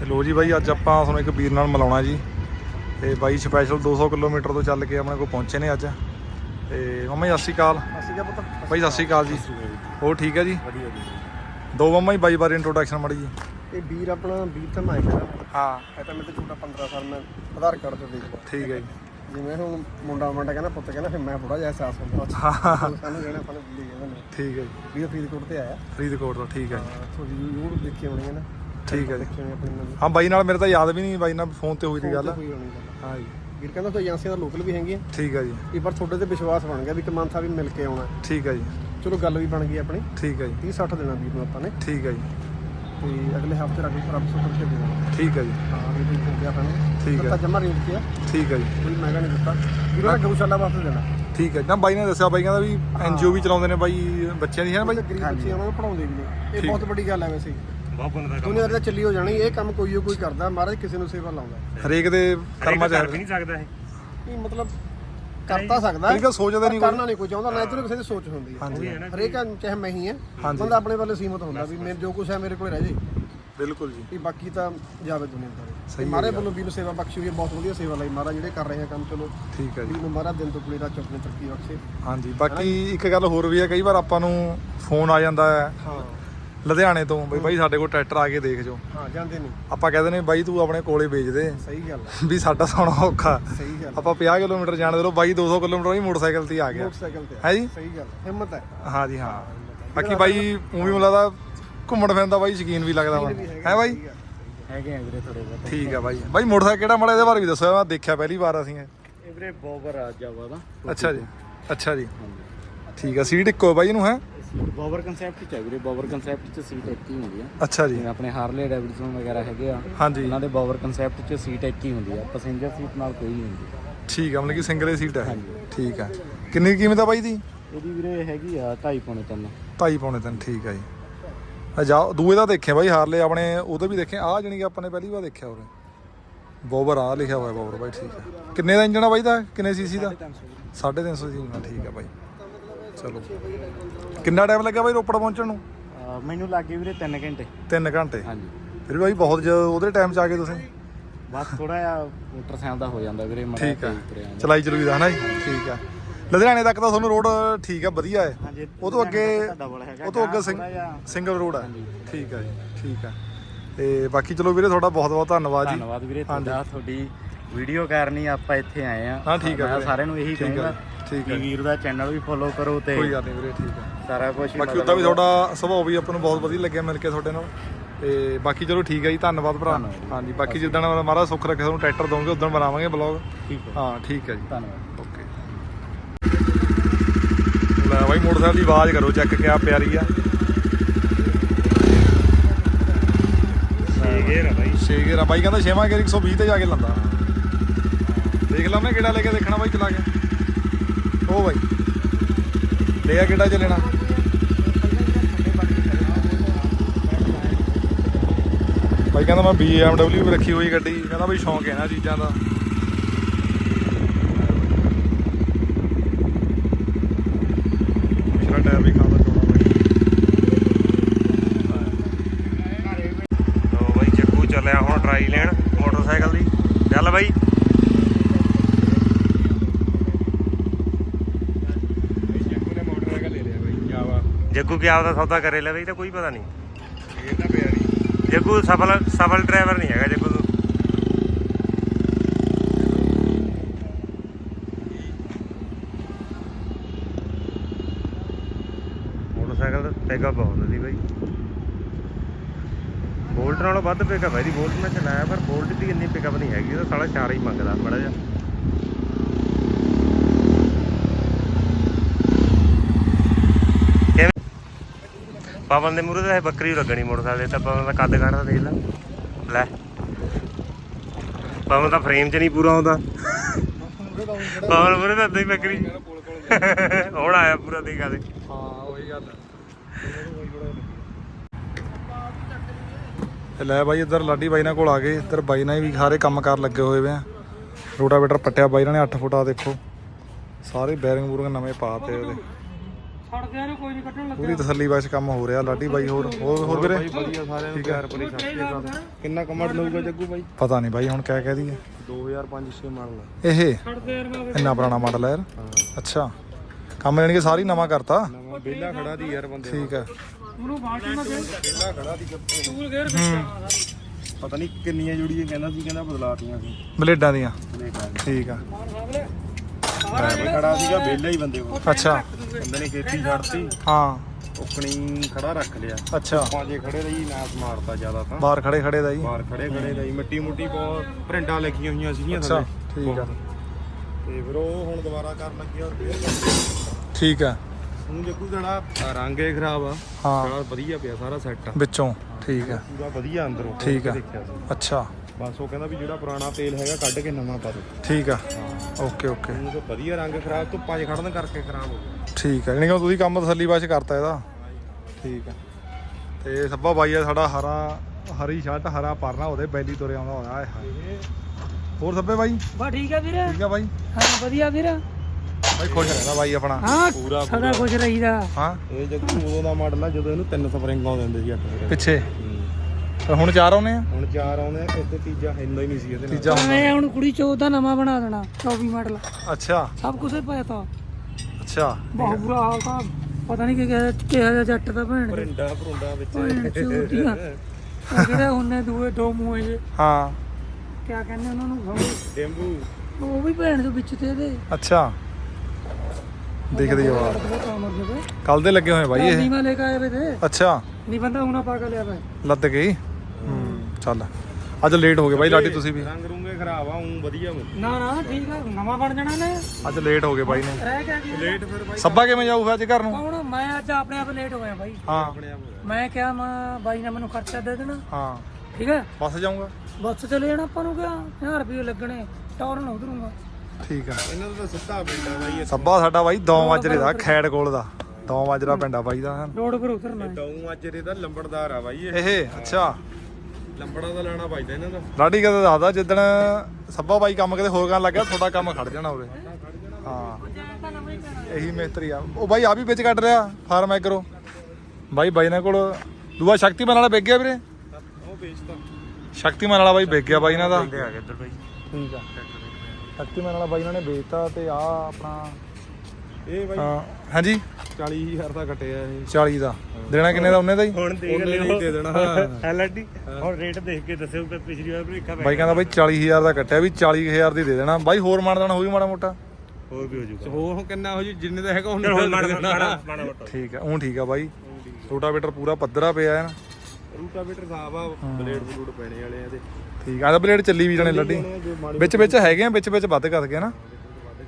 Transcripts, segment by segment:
ਤੇ ਲੋ ਜੀ ਬਾਈ ਅੱਜ ਆਪਾਂ ਤੁਹਾਨੂੰ ਇੱਕ ਵੀਰ ਨਾਲ ਮਿਲਾਉਣਾ ਜੀ। ਤੇ ਬਾਈ ਸਪੈਸ਼ਲ 200 ਕਿਲੋਮੀਟਰ ਤੋਂ ਚੱਲ ਕੇ ਆਪਣੇ ਕੋਲ ਪਹੁੰਚੇ ਨੇ ਅੱਜ। ਤੇ ਮੰਮਾ ਜੀ ਸਤਿ ਸ਼੍ਰੀ ਅਕਾਲ ਬਾਈ ਸਤਿ ਸ਼੍ਰੀ ਅਕਾਲ ਜੀ। ਹੋਰ ਠੀਕ ਹੈ ਜੀ? ਵਧੀਆ ਜੀ। ਦੋ ਮੰਮਾ ਜੀ ਬਾਈ ਬਾਰੇ ਇੰਟਰੋਡਕਸ਼ਨ ਮੜੀ ਜੀ। ਇਹ ਵੀਰ ਆਪਣਾ ਵੀਰ ਤਾਂ ਮੈਂ ਕਰਾਂ। ਹਾਂ। ਇਹ ਤਾਂ ਮੇਰੇ ਤੋਂ ਛੋਟਾ 15 ਸਾਲ ਮੈਂ ਆਧਾਰ ਕਾਰਡ ਤੇ ਦੇਖਦਾ। ਠੀਕ ਹੈ ਜੀ। ਜਿਵੇਂ ਹੁਣ ਮੁੰਡਾ ਮੁੰਡਾ ਕਹਿੰਦਾ ਪੁੱਤ ਕਹਿੰਦਾ ਫਿਰ ਮੈਂ ਥੋੜਾ ਜਿਹਾ ਅਹਿਸਾਸ ਹੁੰਦਾ। ਹਾਂ ਸਾਨੂੰ ਕਹਿਣਾ ਆਪਾਂ ਨੂੰ ਜਾਂਦੇ ਨੇ। ਠੀਕ ਹੈ ਜੀ। ਵੀਰ ਫਰੀਦਕੋਟ ਤੇ ਆਇਆ। ਫਰੀਦਕੋਟ ਤੋਂ ਠੀਕ ਹੈ ਜੀ। YouTube ਦੇਖੀ ਹੋਣੀ ਹੈ ਨਾ। ਠੀਕ ਹੈ ਜੀ। ਆਪਣੀ ਹਾਂ ਬਾਈ ਨਾਲ ਮੇਰੇ ਤਾਂ ਯਾਦ ਵੀ ਨਹੀਂ ਬਾਈ ਨਾਲ ਫੋਨ ਤੇ ਹੋਈ ਦੀ ਗੱਲ। ਹੋਈ ਹੋਣੀ ਗੱਲ ਹਾਂ ਜੀ। ਵੀਰ ਕਹਿੰਦਾ ਤਾਂ ਏਜੰਸੀਆਂ ਦਾ ਲੋਕਲ ਵੀ ਹੈਗੀਆਂ। ਠੀਕ ਹੈ ਜੀ। ਇਹ ਪਰ ਤੁਹਾਡੇ ਤੇ ਵਿਸ਼ਵਾਸ ਬਣ ਗਿਆ ਵੀ ਕਮਾਨ ਸਾਹਿਬ ਵੀ ਮਿਲ ਕੇ ਆਉਣਾ। ਠੀਕ ਹੈ ਜੀ। ਚਲੋ ਗੱਲ ਵੀ ਬਣ ਗਈ ਆਪਣੀ। ਠੀਕ ਹੈ ਜੀ। 30 60 ਦੇਣਾ ਵੀਰ ਨੂੰ ਆਪਾਂ ਨੇ। ਠੀਕ ਹੈ ਜੀ। ਤੇ ਅਗਲੇ ਹਫ਼ਤੇ ਰੱਖ ਰੱਬ ਸੁੱਖ ਕੇ ਦੇਣਾ। ਠੀਕ ਹੈ ਜੀ। ਹਾਂ ਵੀ ਠੀਕ ਹੋ ਗਿਆ ਸਾਨੂੰ। ਠੀਕ ਹੈ। ਤਾਂ ਜਮਾ ਰੇਟ ਤੇ ਆ। ਠੀਕ ਹੈ ਜੀ। ਕੋਈ ਮਹਿੰਗਾ ਨਹੀਂ ਦਿੱਤਾ। ਵੀਰੋ ਨੇ ਗਊਸ਼ਾਲਾ ਵਾਸਤੇ ਦੇਣਾ। ਠੀਕ ਹੈ। ਨਾ ਬਾਈ ਨੇ ਦੱਸਿਆ ਬਾਈ ਕਹਿੰਦਾ ਵੀ ਐਨਜੀਓ ਵੀ ਚਲਾਉਂਦੇ ਨੇ ਬਾਈ ਬੱਚਿਆਂ ਦੀ ਹੈ ਨਾ ਬਾਈ? ਗਰੀਬ ਬੱਚੇ ਉਹਨਾਂ ਨੂੰ ਪੜਾਉਂਦੇ ਵੀ ਨੇ। ਇਹ ਠੀਕ। ਬਹੁਤ ਵੱਡੀ ਗੱਲ ਹੈ ਵੈਸੇ। ਬਾਬੂ ਦਾ ਦੁਨੀਆ ਦੇ ਚੱਲੀ ਹੋ ਜਾਣੀ ਇਹ ਕੰਮ ਕੋਈ ਹੋ ਕੋਈ ਕਰਦਾ ਮਹਾਰਾਜ ਕਿਸੇ ਨੂੰ ਸੇਵਾ ਲਾਉਂਦਾ। ਹਰੇਕ ਦੇ ਕਰਮਾਂ ਚ ਕਰ ਵੀ ਨਹੀਂ ਸਕਦਾ ਇਹ। ਇਹ ਮਤਲਬ ਕਰਤਾ ਸਕਦਾ ਠੀਕ ਹੈ ਸੋਚਦਾ ਨਹੀਂ ਕੋਈ। ਕਰਨਾ ਨਹੀਂ ਕੋਈ ਚਾਹੁੰਦਾ ਨਾ ਇਧਰ ਕਿਸੇ ਦੀ ਸੋਚ ਹੁੰਦੀ ਹੈ। ਹਾਂਜੀ। ਹਰੇਕ ਚਾਹੇ ਮੈਂ ਹੀ ਹੈ ਹਾਂਜੀ। ਬੰਦਾ ਆਪਣੇ ਵੱਲੇ ਸੀਮਤ ਹੁੰਦਾ ਵੀ ਮੇਰੇ ਜੋ ਕੁਝ ਹੈ ਮੇਰੇ ਕੋਲ ਰਹਿ ਜੇ। ਬਿਲਕੁਲ ਜੀ। ਵੀ ਬਾਕੀ ਤਾਂ ਜਾਵੇ ਦੁਨੀਆ ਸਹੀ ਤੇ ਹੈ ਮਹਾਰਾਜ ਵੱਲੋਂ ਵੀ ਨੂੰ ਸੇਵਾ ਬਖਸ਼ੀ ਹੋਈ ਹੈ ਬਹੁਤ ਵਧੀਆ ਸੇਵਾ ਲਈ। ਮਹਾਰਾਜ ਜਿਹੜੇ ਕਰ ਰਹੇ ਆ ਕੰਮ ਚਲੋ। ਠੀਕ ਹੈ ਜੀ। ਵੀ ਨੂੰ ਮਹਾਰਾਜ ਦਿਨ ਤੋਂ ਪੁਲੇ ਦਾ ਚੁੱਕਨੇ ਤਰੱਕੀ ਬਖਸ਼ੇ। ਹਾਂਜੀ ਬਾਕੀ ਇੱਕ ਗੱਲ ਹੋਰ ਵੀ ਹੈ ਕਈ ਵਾਰ ਆਪਾਂ ਨੂੰ ਫੋਨ ਆ ਜਾਂਦਾ ਹੈ। ਹਾਂ। ਲੁਧਿਆਣੇ ਤੋਂ ਬਈ ਬਾਈ ਸਾਡੇ ਕੋਲ ਟਰੈਕਟਰ ਆ ਕੇ ਦੇਖ ਜੋ। ਹਾਂ ਜਾਂਦੇ ਨਹੀਂ। ਆਪਾਂ ਕਹਿੰਦੇ ਨੇ ਬਾਈ ਤੂੰ ਆਪਣੇ ਕੋਲੇ ਵੇਚ ਦੇ। ਸਹੀ ਗੱਲ ਹੈ ਵੀ ਸਾਡਾ ਸੌਣਾ ਔਖਾ। ਸਹੀ ਗੱਲ ਹੈ। ਆਪਾਂ 50 ਕਿਲੋਮੀਟਰ ਜਾਣ ਦੇ ਲੋ ਬਾਈ 200 ਕਿਲੋਮੀਟਰ ਹੀ ਮੋਟਰਸਾਈਕਲ ਤੇ ਆ ਗਿਆ। ਮੋਟਰਸਾਈਕਲ ਤੇ ਹੈ ਜੀ? ਸਹੀ ਗੱਲ ਹਿੰਮਤ ਹੈ ਹਾਂ ਜੀ ਹਾਂ। ਬਾਕੀ ਬਾਈ ਉਹ ਵੀ ਮੈਨੂੰ ਲੱਗਦਾ ਘੁੰਮਣ ਫਿਰਨ ਦਾ ਬਾਈ ਸ਼ਕੀਨ ਵੀ ਲੱਗਦਾ ਵਾ। ਹੈ ਬਾਈ? ਹੈਗੇ ਆ ਵੀਰੇ ਥੋੜੇ ਬਹੁਤ। ਠੀਕ ਆ ਬਾਈ। ਬਾਈ ਮੋਟਰਸਾਈਕਲ ਕਿਹੜਾ ਮੜਾ ਇਹਦੇ ਬਾਰੇ ਵੀ ਦੱਸੋ। ਮੈਂ ਦੇਖਿਆ ਪਹਿਲੀ ਵਾਰ ਅਸੀਂ। ਇਹ। ਵੀਰੇ ਬੋਬਰ ਆ ਜਾਵਾ ਦਾ। ਅੱਛਾ ਜੀ। ਅੱਛਾ ਜੀ। ਠੀਕ ਆ ਸੀਟ ਇੱਕੋ ਬਾਈ ਇਹਨੂੰ ਹੈ? ਬੋਬਰ ਕਨਸੈਪਟ ਚ ਹੈ ਵੀਰੇ ਬੋਬਰ ਕਨਸੈਪਟ ਚ ਸੀਟ ਇੱਕ ਹੀ ਹੁੰਦੀ ਆ। ਅੱਛਾ ਜੀ। ਜਿਵੇਂ ਆਪਣੇ ਹਾਰਲੇ ਡੇਵਿਡਸਨ ਵਗੈਰਾ ਹੈਗੇ ਆ ਹਾਂਜੀ। ਉਹਨਾਂ ਦੇ ਬੋਬਰ ਕਨਸੈਪਟ ਚ ਸੀਟ ਇੱਕ ਹੀ ਹੁੰਦੀ ਆ ਪੈਸੇਂਜਰ ਸੀਟ ਨਾਲ ਕੋਈ ਨਹੀਂ ਹੁੰਦੀ। ਠੀਕ ਆ ਮਤਲਬ ਕਿ ਸਿੰਗਲ ਸੀਟ ਹੈ। ਠੀਕ ਆ। ਕਿੰਨੀ ਕੁ ਕੀਮਤ ਆ ਬਾਈ ਦੀ? ਇਹਦੀ ਵੀਰੇ ਹੈਗੀ ਆ 2.5 ਪੌਣੇ ਤਿੰਨ। ਢਾਈ ਪੌਣੇ ਤਿੰਨ ਠੀਕ ਆ ਜੀ। ਆ ਜਾ ਦੂਏ ਦਾ ਦੇਖਿਆ ਬਾਈ ਹਾਰਲੇ ਆਪਣੇ ਉਹਦੇ ਵੀ ਦੇਖੇ ਆ ਜਣੀ ਕਿ ਆਪਾਂ ਨੇ ਪਹਿਲੀ ਵਾਰ ਦੇਖਿਆ ਉਰੇ। ਬੋਬਰ ਆ ਲਿਖਿਆ ਹੋਇਆ ਬੋਬਰ ਬਾਈ ਠੀਕ ਆ। ਕਿੰਨੇ ਦਾ ਇੰਜਣ ਆ ਬਾਈ ਦਾ? ਕਿੰਨੇ ਸੀਸੀ ਦਾ? 350 ਸੀ। ਇੰਜਣ ਠੀਕ ਆ ਬਾਈ। ਚਲੋ। ਕਿੰਨਾ ਟਾਈਮ ਲੱਗਾ ਬਾਈ ਰੋਪੜ ਪਹੁੰਚਣ ਨੂੰ? ਆ, ਮੈਨੂੰ ਲੱਗੇ ਵੀਰੇ 3 ਘੰਟੇ। 3 ਘੰਟੇ? ਹਾਂਜੀ। ਫਿਰ ਬਾਈ ਬਹੁਤ ਜ ਉਹਦੇ ਟਾਈਮ ਚ ਆ ਗਏ ਤੁਸੀਂ? ਬਸ ਥੋੜਾ ਜਿਹਾ ਮੋਟਰਸਾਈਕਲ ਦਾ ਹੋ ਜਾਂਦਾ ਵੀਰੇ ਮੜਾ ਠੀਕ ਆ। ਚਲਾਈ ਚਲੂਈ ਦਾ ਹਨਾ ਜੀ? ਠੀਕ ਆ। ਲੁਧਿਆਣੇ ਤੱਕ ਤਾਂ ਤੁਹਾਨੂੰ ਰੋਡ ਠੀਕ ਆ ਵਧੀਆ ਹੈ। ਹਾਂਜੀ ਉਹ ਤੋਂ ਅੱਗੇ ਹੈਗਾ ਉਹ ਤੋਂ ਅੱਗੇ ਸਿੰਘ- ਥੋੜ੍ਹਾ ਜਿਹਾ- ਸਿੰਗਲ ਰੋਡ ਹੈ ਠੀਕ ਆ ਜੀ ਠੀਕ ਆ। ਤੇ ਬਾਕੀ ਚਲੋ ਵੀਰੇ ਤੁਹਾਡਾ ਬਹੁਤ ਬਹੁਤ ਧੰਨਵਾਦ ਜੀ। ਧੰਨਵਾਦ ਵੀਰੇ ਤੁਹਾਡਾ ਤੁਹਾਡੀ ਵੀਡੀਓ ਕਰਨੀ ਆਪਾਂ ਇੱਥੇ ਆਏ ਆ ਹਾਂ, ਠੀਕ ਆ ਮੈਂ ਵੀਰੇ। ਸਾਰਿਆਂ ਨੂੰ ਇਹੀ ਠੀਕ ਆ, ਕਹੂੰਗਾ ਠੀਕ ਆ। ਵੀਰ ਦਾ ਚੈਨਲ ਵੀ ਫੋਲੋ ਕਰੋ ਤੇ ਕੋਈ ਗੱਲ ਨਹੀਂ ਵੀਰੇ ਠੀਕ ਆ ਸਾਰਾ ਕੁਝ ਬਾਕੀ ਉਦਾਂ ਵੀ ਤੁਹਾਡਾ ਸੁਭਾਅ ਵੀ ਆਪਾਂ ਨੂੰ ਬਹੁਤ ਵਧੀਆ ਲੱਗਿਆ ਮਿਲ ਕੇ ਤੁਹਾਡੇ ਨਾਲ। ਤੇ ਬਾਕੀ ਚਲੋ ਠੀਕ ਹੈ ਜੀ ਧੰਨਵਾਦ ਭਰਾ। ਹਾਂਜੀ ਬਾਕੀ ਜਿੱਦਣ ਮਹਾਰਾਜ ਸੁੱਖ ਰੱਖੇ ਤੁਹਾਨੂੰ ਟਰੈਕਟਰ ਦੋਗੇ ਉਦੋਂ ਬਣਾਵਾਂਗੇ ਬਲੌਗ ਠੀਕ ਹੈ। ਹਾਂ ਠੀਕ ਹੈ ਜੀ। ਧੰਨਵਾਦ। ਓਕੇ ਲੈ ਬਾਈ ਮੋਟਰਸਾਈਕਲ ਦੀ ਆਵਾਜ਼ ਕਰੋ ਚੈੱਕ ਕਿਆ ਪਿਆਰੀ ਆ। ਗੇਰ ਆ ਬਾਈ। 6 ਗੇਰਾ ਬਾਈ ਕਹਿੰਦਾ 6ਵਾਂ ਗੇਰ 120 ਤੇ ਜਾ ਕੇ ਲੰਦਾ। ਦੇਖ ਲਾ ਮੈਂ ਕਿਹੜਾ ਲੈ ਕੇ ਦੇਖਣਾ ਬਾਈ ਚਲਾ ਕੇ। ਉਹ ਬਾਈ। ਲਿਆ ਆ ਕਿਹੜਾ ਚੱਲਣਾ? ਬਾਈ ਕਹਿੰਦਾ ਮੈਂ BMW ਵੀ ਰੱਖੀ ਹੋਈ ਗੱਡੀ। ਕਹਿੰਦਾ ਬਈ ਸ਼ੌਂਕ ਹੈ ਨਾ ਚੀਜ਼ਾਂ ਦਾ। ਪਿਛਲਾ ਟਾਇਰ ਵੀ ਖਾਦਾ ਚੋਣਾ ਬਾਈ। ਲੋ ਬਾਈ ਜੱਗੂ ਚੱਲਿਆ ਹੁਣ ਟਰਾਈ ਲੈਣ ਮੋਟਰਸਾਈਕਲ ਦੀ ਚੱਲ ਬਾਈ ਜੱਗੂ ਨੇ ਮੋਟਰਸਾਈਕਲ ਲੈ ਲਿਆ ਬਾਈ ਕਿਆ ਵਾ ਜੱਗੂ ਕੀ ਆਪਦਾ ਸੌਦਾ ਕਰੇ ਲੈ ਬਈ ਤਾਂ ਕੋਈ ਪਤਾ ਨਹੀਂ। ਇਹ ਤਾਂ ਜੱਗੂ ਸਫਲ ਸਫਲ ਡਰਾਈਵਰ ਨਹੀਂ ਹੈਗਾ ਜੱਗੂ ਮੋਟਰਸਾਈਕਲ ਦਾ ਪਿਕਅਪ ਬਹੁਤ ਦੀ ਬਾਈ। ਬੋਲਟ ਨਾਲੋਂ ਵੱਧ ਪਿਕਅਪ ਹੈ ਦੀ ਬੋਲਟ ਮੈਂ ਚਲਾਇਆ ਪਰ ਬੋਲਟ ਦੀ ਇੰਨੀ ਪਿਕਅਪ ਨਹੀਂ ਹੈਗੀ ਉਹਦਾ ਸਾਲਾ ਚਾਰ ਹੀ ਮੰਗਦਾ ਬੜਾ ਜਿਹਾ। ਪਵਨ ਦੇ ਮੂਹਰੇ ਤਾਂ ਇਹ ਬੱਕਰੀ ਲੱਗਣੀ ਮੋਟਰਸਾਈਕਲ ਦੇ ਤਾਂ ਪਵਨ ਦਾ ਕੱਦ ਕੱਢਦਾ ਦੇਖ ਲੈ। ਲੈ। ਪਵਨ ਦਾ ਫਰੇਮ 'ਚ ਨਹੀਂ ਪੂਰਾ ਆਉਂਦਾ। ਪਵਨ ਮੂਹਰੇ ਤਾਂ ਅੱਧੀ ਬੱਕਰੀ। ਹੁਣ ਆਇਆ ਪੂਰਾ ਦੇਖਾ ਦੇ। ਹਾਂ ਉਹੀ ਗੱਲ ਤੇ ਲੈ ਬਾਈ ਇੱਧਰ ਲਾਡੀ ਬਾਈ ਨਾਲ ਕੋਲ ਆ ਗਏ। ਇੱਧਰ ਬਾਈ ਨਾਲ ਵੀ ਸਾਰੇ ਕੰਮ ਕਾਰ ਲੱਗੇ ਹੋਏ ਵੇ ਆ। ਰੋਟਾਵੇਟਰ ਪੱਟਿਆ ਬਾਈ ਨਾਲ ਨੇ 8 ਫੁੱਟ ਆ ਦੇਖੋ। ਸਾਰੇ ਬੈਰਿੰਗ ਬੂਰਿੰਗ ਨਵੇਂ ਪਾਤੇ ਉਹਦੇ ਛੱਡਦੇ ਆ ਕੋਈ ਨਹੀਂ ਕੱਢਣ ਪੂਰੀ ਤਸੱਲੀ ਬਾਸ਼ ਕੰਮ ਹੋ ਰਿਹਾ ਲਾਡੀ ਬਾਈ ਹੋਰ ਹੋਰ ਹੋਰ ਵੀਰੇ? ਵਧੀਆ ਸਾਰਿਆਂ ਨੂੰ ਪਿਆਰ ਭਰੀ ਸਤਿ ਸ਼੍ਰੀ ਅਕਾਲ। ਕਿੰਨਾ ਕਮੜ ਲਊਗਾ ਜੱਗੂ ਬਾਈ? ਪਤਾ ਨਹੀਂ ਬਾਈ ਹੁਣ ਕਿਆ ਕਹਿ ਦਈਏ। 2005 6 ਮਾਡਲ ਇਹ ਛੱਡਦੇ ਯਾਰ ਮੈਂ ਇੰਨਾ ਪੁਰਾਣਾ ਮਾਡਲ ਹੈ ਯਾਰ। ਅੱਛਾ। ਕੰਮ ਜਾਣੀ ਕਿ ਸਾਰੀ ਨਵਾਂ ਕਰਤਾ? ਨਵਾਂ ਬੇਲਾ ਖੜਾ ਦੀ ਯਾਰ ਬੰਦੇ ਠੀਕ ਹੈ। ਉਹਨੂੰ ਬਾਲਟੀ ਨਾਲ ਦੇ। ਬੇਲਾ ਖੜਾ ਦੀ ਟੂਲ ਗੇਅਰ ਵਿੱਚ ਪਤਾ ਨਹੀਂ ਕਿੰਨੀਆਂ ਜੁੜੀਆਂ ਕਹਿੰਦਾ ਸੀ ਕਹਿੰਦਾ ਬਦਲਾਤੀਆਂ ਸੀ। ਬਲੇਡਾਂ ਦੀਆਂ। ਠੀਕ ਆ। ਖੜਾ ਸੀਗਾ ਬੇਲਾ ਹੀ ਬੰਦੇ ਕੋਲ। ਅੱਛਾ। ਬੰਦੇ ਨੇ ਖੇਤੀ ਛੱਡਤੀ। ਹਾਂ। ਉਕਣੀ ਖੜਾ ਰੱਖ ਲਿਆ। ਅੱਛਾ। ਪੰਜੇ ਖੜੇ ਰਹੀ ਨਾਸ ਮਾਰਤਾ ਜ਼ਿਆਦਾ ਤਾਂ। ਬਾਹਰ ਖੜੇ ਖੜੇ ਦਾ ਜੀ। ਬਾਹਰ ਖੜੇ ਖੜੇ ਰਹੀ ਮਿੱਟੀ ਮੁੱਟੀ ਬਹੁਤ ਪ੍ਰਿੰਟਾਂ ਲੱਗੀਆਂ ਹੋਈਆਂ ਸੀਗੀਆਂ ਅੱਛਾ ਠੀਕ ਆ। ਤੇ ਫਿਰ ਉਹ ਹੁਣ ਦੁਬਾਰਾ ਕਰਨ ਲੱਗਿਆ ਠੀਕ ਆ। ਹੁਣ ਜੱਗੂ ਜਿਹੜਾ ਰੰਗ ਏ ਖਰਾਬ ਆ ਹਾਂ। ਸਾਰਾ ਵਧੀਆ ਪਿਆ ਸਾਰਾ ਸੈੱਟ ਵਿੱਚੋਂ। ਠੀਕ ਆ। ਪੂਰਾ ਵਧੀਆ ਅੰਦਰੋਂ। ਠੀਕ ਆ। ਦੇਖਿਆ ਸੀ। ਅੱਛਾ। ਬਸ ਉਹ ਕਹਿੰਦਾ ਵੀ ਜਿਹੜਾ ਪੁਰਾਣਾ ਤੇਲ ਹੈਗਾ ਕੱਢ ਕੇ ਨਵਾਂ ਪਾ ਦੋ ਠੀਕ ਆ। Okay okay. ਹੁਣ ਤਾਂ ਵਧੀਆ ਰੰਗ ਖਰਾਬ ਧੁੱਪਾਂ 'ਚ ਖੜਨ ਕਰਕੇ ਖਰਾਬ ਹੋ ਗਿਆ। ਠੀਕ ਆ ਯਾਨੀ ਕਿ ਤੁਸੀਂ ਕੰਮ ਤਸੱਲੀ ਬਾਸ਼ ਕਰਤਾ ਇਹਦਾ। ਠੀਕ ਆ। ਤੇ ਸੱਬਾ ਬਾਈ ਆ ਸਾਡਾ ਹਰਾ ਹਰੀ ਸ਼ਰਟ ਹਰਾ ਪਰਨਾ ਉਹਦੇ ਬੈਲੀ ਤੁਰੇ ਆਉਂਦਾ ਹੋਇਆ ਆਏ ਹਾਏ ਹੋਰ ਸੱਬੇ ਬਾਈ? ਬਾ ਠੀਕ ਆ ਵੀਰ। ਠੀਕ ਆ ਬਾਈ? ਹਾਂ ਵਧੀਆ ਵੀਰ। ਬਾਈ ਖੁਸ਼ ਰਹਿੰਦਾ ਬਾਈ ਆਪਣਾ। ਹਾਂ ਪੂਰਾ ਸਦਾ ਖੁਸ਼ ਰਹੀਦਾ। ਹਾਂ। ਇਹ ਜੱਗੂ ਉਦੋਂ ਦਾ ਮਾਡਲ ਆ ਜਦੋਂ ਇਹਨੂੰ ਤਿੰਨ ਸਪਰਿੰਗ ਆਉਂਦੇ ਹੁੰਦੇ ਸੀ ਅੱਠ ਸਪਰਿੰਗ। ਪਿੱਛੇ। ਤੇ ਹੁਣ ਚਾਰ ਆਉਨੇ ਆ? ਹੁਣ ਚਾਰ ਆਉਂਦੇ ਆ ਇੱਥੇ ਤੀਜਾ ਹੁੰਦਾ ਹੀ ਨਹੀਂ ਸੀ ਇਹਦੇ ਨਾਲ। ਤੀਜਾ ਹੁੰਦਾ। ਮੈਂ ਹੁਣ ਕੁੜੀ ਚੋਦ ਦਾ ਨਵਾਂ ਬਣਾ ਦੇਣਾ 24 ਮਾਡਲ। ਅੱਛਾ। ਸਭ ਕੁਝ ਪਾਇਆ ਤਾਂ। ਅੱਛਾ। ਬਹੁਤ ਬੁਰਾ ਹਾਲ ਤਾਂ ਪਤਾ ਨਹੀਂ ਕਿ ਕਿਹਾ ਜਿਹਾ ਜੱਟ ਦਾ ਭੈਣ। ਦੇ ਪਰਿੰਡਾ ਪਰੁੰਡਾ ਵਿੱਚ ਚੋਦੀਆਂ ਉਹ ਜਿਹੜੇ ਉਹਨੇ ਦੂਏ ਦੋ ਮੂੰਹ ਜੇ। ਹਾਂ। ਕਿਆ ਕਹਿੰਦੇ ਉਹਨਾਂ ਨੂੰ? ਖਾਓ। ਡੇਂਬੂ ਉਹ ਵੀ ਭੈਣ ਦੇ ਵਿੱਚ ਤੇ ਇਹਦੇ। ਅੱਛਾ। ਦਿਖਦੀ ਆਵਾਜ਼ ਬਹੁਤ ਕੰਮ ਕਰਦੇ ਕੱਲ ਦੇ ਲੱਗੇ ਹੋਏ ਬਾਈ ਇਹ। ਨੀਵਾ ਲੈ ਕੇ ਆਏ ਵੇ ਤੇ। ਅੱਛਾ। ਨਹੀਂ ਬੰਦਾ ਹੁਣਾ ਪਾ ਕੇ ਲਿਆ ਵੇ। ਲੱਦ ਗਈ ਹੂੰ। ਚੱਲ ਅੱਜ ਲੇਟ ਹੋ ਗਏ ਬਾਈ ਲਾਡੀ ਤੁਸੀਂ ਵੀ। ਰੰਗ ਰੂੰਗੇ ਖਰਾਬ ਆ ਉਂ ਵਧੀਆ ਮਿਲ ਨਾ ਨਾ ਠੀਕ ਆ ਨਵਾਂ ਬਣ ਜਾਣਾ ਨੇ। ਅੱਜ ਲੇਟ ਹੋ ਗਏ ਬਾਈ ਨੇ। ਰਹਿ ਗਿਆ ਜੀ। ਲੇਟ ਫਿਰ ਬਾਈ। ਸੱਬਾ ਕਿਵੇਂ ਜਾਊ ਫਿਰ ਅੱਜ ਘਰ ਨੂੰ? ਕੌਣ? ਮੈਂ ਅੱਜ ਆਪਣੇ ਆਪ ਲੇਟ ਹੋਇਆ ਬਾਈ। ਹਾਂ। ਆਪਣੇ ਆਪ ਹੋਇਆ ਮੈਂ ਕਿਹਾ ਮੈਂ ਬਾਈ ਨੇ ਮੈਨੂੰ ਖਰਚਾ ਦੇ ਦੇਣਾ। ਹਾਂ। ਠੀਕ ਹੈ ਬੱਸ ਜਾਊਂਗਾ? ਬੱਸ ਚਲੇ ਜਾਣਾ ਆਪਾਂ ਨੂੰ ਕਿਹਾ 1000 ਰੁਪਏ ਲੱਗਣੇ ਟੌਰਨ ਉਧਰੂਗਾ। ਠੀਕ ਆ। ਇਹਨਾਂ ਦਾ ਤਾਂ ਸਿੱਧਾ ਪਿੰਡ ਬਾਈ ਸੱਬਾ ਸਾਡਾ ਬਾਈ ਦੌ ਮਾਜਰੇ ਦਾ ਖੈੜ ਕੋਲ ਦਾ। ਦੌ ਮਾਜਰਾ ਪਿੰਡਾ ਬਾਈ ਦਾ। ਰੋਡ ਪਰ ਉਤਰਨਾ। ਡਾਊ ਅੱਜ ਇਹਦਾ ਲੰਬੜਦਾਰ ਆ ਬਾਈ ਇਹ। ਇਹ ਅੱਛਾ। ਲੰਬੜਾ ਦਾ ਲੈਣਾ ਵੱਜਦਾ ਇਹਨਾਂ ਦਾ। ਲਾਡੀ ਕਦੇ ਦੱਸਦਾ ਜਿੱਦਣ ਸੱਬਾ ਬਾਈ ਕੰਮ ਕਿਤੇ ਹੋਰ ਕਰਨ ਲੱਗਿਆ ਤੁਹਾਡਾ ਕੰਮ ਖੜ ਜਾਣਾ ਉਰੇ। ਹਾਂ ਇਹੀ ਮਿਸਤਰੀ ਆ। ਉਹ ਬਾਈ ਆ ਵੀ ਵਿੱਚ ਕੱਢ ਰਿਹਾ ਫਾਰਮ ਐਗਰੋ। ਬਾਈ ਬਾਈ ਨੇ ਕੋਲ ਦੂਆ ਸ਼ਕਤੀਮਾਨ ਵਾਲਾ ਵਿਕ ਗਿਆ ਵੀਰੇ? ਉਹ ਵੇਚਦਾ ਸ਼ਕਤੀਮਾਨ ਵਾਲਾ ਬਾਈ ਵਿਕ ਗਿਆ ਬਾਈ ਇਹਨਾਂ ਦਾ। ਆ ਗਿਆ ਇੱਧਰ ਬਾਈ। ਠੀਕ ਆ। ਸ਼ਕਤੀਮਾਨ ਵਾਲਾ ਬਾਈ ਇਹਨਾਂ ਨੇ ਵੇਚਤਾ ਤੇ ਆ ਆਪਣਾ ਇਹ ਬਾਈ ਹਾਂ, ਹਾਂਜੀ? 40000 ਦਾ ਕੱਟਿਆ ਇਹ। 40 ਦਾ। ਦੇਣਾ ਕਿੰਨੇ ਦਾ? ਉਹਨੇ ਦਾ ਹੀ? ਹੁਣ ਦੇਖ ਉਹਨੇ ਨਹੀਂ ਦੇ ਦੇਣਾ। ਹੈ। ਲੱਡੀ ਹੁਣ ਰੇਟ ਦੇਖ ਕੇ ਦੱਸਿਓ ਕਿ ਪਿਛਲੀ ਵਾਰ ਭਰੀਖਾ ਪੈ ਬਾਈ ਕਹਿੰਦਾ ਬਾਈ 40000 ਦਾ ਕੱਟਿਆ ਵੀ 40000 ਦੀ ਦੇ ਦੇਣਾ। ਬਾਈ ਹੋਰ ਮਾਨ ਦੇਣਾ ਹੋਈ ਮਾੜਾ ਮੋਟਾ। ਹੋਰ ਵੀ ਹੋ ਜਾਊਗਾ। ਹੋਰ ਕਿੰਨਾ ਹੋ ਜੀ? ਜਿੰਨੇ ਦਾ ਹੈਗਾ ਉਹਨੇ ਮਾੜਾ ਮਾੜਾ ਮਾੜਾ ਮੋਟਾ। ਠੀਕ ਆ ਉਹ ਠੀਕ ਆ ਬਾਈ। ਰੋਟਾਵੇਟਰ ਪੂਰਾ ਪੱਧਰਾ ਪਿਆ ਹੈ ਨਾ। ਰੂਟਾਵੇਟਰ ਸਾਫ਼ ਆ ਬਲੇਡ ਬਲੂਡ ਪੈਣੇ ਵਾਲੇ ਆ ਇਹਦੇ। ਠੀਕ ਆ ਤਾਂ ਬਲੇਡ ਚੱਲੀ ਵੀ ਜਾਣੇ ਲੱਡੀ। ਵਿੱਚ ਵਿੱਚ ਹੈਗੇ ਆ ਵਿੱਚ ਵਿੱਚ ਵੱਧ ਕਰ ਗਏ ਨਾ।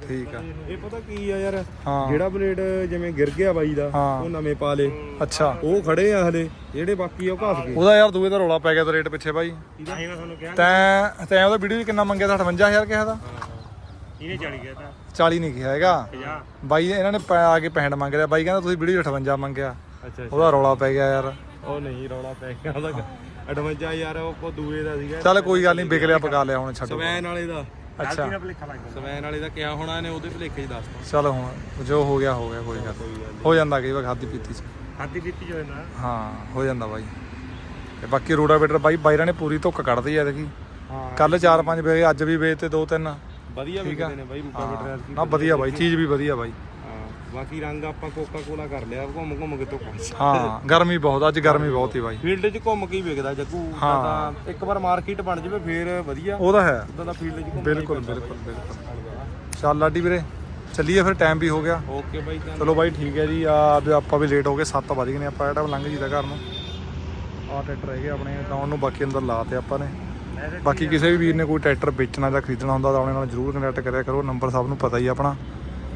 ਠੀਕ ਆ। ਇਹ ਪਤਾ ਕੀ ਆ ਯਾਰ? ਹਾਂ। ਜਿਹੜਾ ਬਲੇਡ ਜਿਵੇਂ ਗਿਰ ਗਿਆ ਬਾਈ ਦਾ ਹਾਂ। ਉਹ ਨਵੇਂ ਪਾ ਲੇ। ਅੱਛਾ। ਉਹ ਖੜੇ ਆ ਹਲੇ ਜਿਹੜੇ ਬਾਕੀ ਆ ਉਹ ਘਸ ਗਏ। ਉਹਦਾ ਯਾਰ ਦੂਏ ਦਾ ਰੌਲਾ ਪੈ ਗਿਆ ਤਾਂ ਰੇਟ ਪਿੱਛੇ ਬਾਈ। ਤਾਂ ਹੀ ਮੈਂ ਤੁਹਾਨੂੰ ਕਿਹਾ ਤੈਂ ਤੈਂ ਉਹਦਾ ਵੀਡੀਓ 'ਚ ਕਿੰਨਾ ਮੰਗਿਆ ਤਾਂ 58000 ਕਿਹਾ ਦਾ ਇਹਨੇ 40 ਗਿਆ ਤਾਂ। 40 ਨਹੀਂ ਕਿਹਾ ਹੈਗਾ। 50 ਬਾਈ ਇਹਨਾਂ ਨੇ ਪੈ- ਆ ਕੇ 65 ਮੰਗ ਲਿਆ। ਬਾਈ ਕਹਿੰਦਾ ਤੁਸੀਂ ਵੀਡੀਓ 58 ਮੰਗਿਆ। ਅੱਛਾ ਉਹਦਾ ਰੌਲਾ ਪੈ ਗਿਆ ਯਾਰ। ਉਹ ਨਹੀਂ ਰੌਲਾ ਪੈ ਗਿਆ ਉਹਦਾ। 58 ਯਾਰ ਉਹ ਦੂਏ ਦਾ ਸੀਗਾ। ਚੱਲ ਕੋਈ ਗੱਲ ਨਹੀਂ ਵਿਕ ਲਿਆ ਪਕਾ ਲਿਆ ਹੁਣ ਛੱਡੋ। ਸਵੈਨ ਵਾਲੇ ਦਾ। ਅੱਛਾ। ਇਹਦਾ ਭਲੇਖਾ ਲੱਗ ਗਿਆ ਸਵੈਨ ਵਾਲੇ ਦਾ ਕਿਆ ਹੋਣਾ ਇਹਨੇ ਉਹਦੇ ਭਲੇਖੇ 'ਚ ਦੱਸਤਾ ਚੱਲ ਹੁਣ ਜੋ ਹੋ ਗਿਆ ਹੋ ਗਿਆ ਕੋਈ ਗੱਲ ਨੀ। ਹੋ ਜਾਂਦਾ ਕਈ ਵਾਰ ਖਾਦੀ ਪੀਤੀ ਚ। ਖਾਦੀ ਪੀਤੀ ਜੋ ਹੈ ਨਾ। ਹਾਂ ਹੋ ਜਾਂਦਾ ਬਾਈ। ਤੇ ਬਾਕੀ ਰੋਡਾਵੇਟਰ ਬਾਈ ਬਾਈਰਾਂ ਨੇ ਪੂਰੀ ਧੁੱਕ ਕੱਢਦੀ ਐ ਦੇਖੀ। ਹਾਂ। ਕੱਲ 4-5 ਵੇ ਅੱਜ ਵੀ ਵੇਚਤੇ ਦੋ ਤਿੰਨ। ਵਧੀਆ ਵਿਕਦੇ ਨੇ ਬਾਈ ਰੂਟਾਵੇਟਰ ਐਤਕੀ ਨਾ ਵਧੀਆ ਬਾਈ ਚੀਜ਼ ਵੀ ਵਧੀਆ ਬਾਈ। ਬਾਕੀ ਰੰਗ ਆਪਾਂ ਕੋਕਾ ਕੋਲਾ ਕਰ ਲਿਆ ਘੁੰਮ ਘੁੰਮ ਕੇ ਤੋਂ ਹਾਂ ਗਰਮੀ ਬਹੁਤ ਅੱਜ ਗਰਮੀ ਬਹੁਤ ਹੀ ਬਾਈ। ਫੀਲਡ 'ਚ ਘੁੰਮ ਕੇ ਹੀ ਵਿਕਦਾ ਜੱਗੂ ਹਾਂ। ਤਾਂ ਇੱਕ ਵਾਰ ਮਾਰਕੀਟ ਬਣ ਜਾਵੇ ਫੇਰ ਵਧੀਆ। ਉਹਦਾ ਹੈ। ਉਦਾਂ ਦਾ ਫੀਲਡ 'ਚ ਬਿਲਕੁਲ ਬਿਲਕੁਲ ਬਿਲਕੁਲ। ਚੱਲ ਲਾਡੀ ਵੀਰੇ ਚੱਲੀਏ ਫਿਰ ਟਾਈਮ ਵੀ ਹੋ ਗਿਆ। ਓਕੇ ਬਾਈ ਤਾਂ ਚਲੋ ਬਾਈ ਠੀਕ ਹੈ ਜੀ। ਆ ਵੀ ਆਪਾਂ ਵੀ ਲੇਟ ਹੋ ਗਏ 7 ਵਜ ਗਏ ਨੇ ਆਪਾਂ ਜਿਹੜਾ ਲੰਘ ਜੀਦਾ ਘਰ ਨੂੰ। ਆ ਟਰੈਕਟਰ ਹੈਗੇ ਆਪਣੇ ਡਾਊਨ ਨੂੰ ਬਾਕੀ ਅੰਦਰ ਲਾਤੇ ਆਪਾਂ ਨੇ। ਬਾਕੀ ਕਿਸੇ ਵੀ ਵੀਰ ਨੇ ਕੋਈ ਟਰੈਕਟਰ ਵੇਚਣਾ ਜਾਂ ਖਰੀਦਣਾ ਹੁੰਦਾ ਤਾਂ ਉਹਨਾਂ ਨਾਲ ਜਰੂਰ ਕੰਟੈਕਟ ਕਰਿਆ ਕਰੋ। ਨੰਬਰ ਸਭ ਨੂੰ ਪਤਾ ਹੀ ਆ ਆਪਣਾ।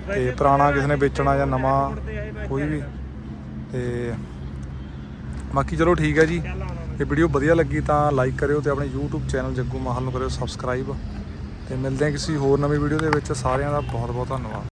ਤੇ ਪੁਰਾਣਾ ਕਿਸੇ ਨੇ ਵੇਚਣਾ ਜਾਂ ਨਵਾਂ, ਕੋਈ ਵੀ। ਤੇ ਬਾਕੀ ਚਲੋ ਠੀਕ ਹੈ ਜੀ। ਇਹ ਵੀਡੀਓ ਵਧੀਆ ਲੱਗੀ ਤਾਂ ਲਾਈਕ ਕਰਿਓ ਤੇ ਆਪਣੇ YouTube ਚੈਨਲ ਜੱਗੂ ਮਾਹਲ ਨੂੰ ਕਰਿਓ ਸਬਸਕ੍ਰਾਈਬ ਤੇ ਮਿਲਦੇ ਹਾਂ ਕਿਸੇ ਹੋਰ ਨਵੀਂ ਵੀਡੀਓ ਦੇ ਵਿੱਚ। ਸਾਰਿਆਂ ਦਾ ਬਹੁਤ ਬਹੁਤ ਧੰਨਵਾਦ।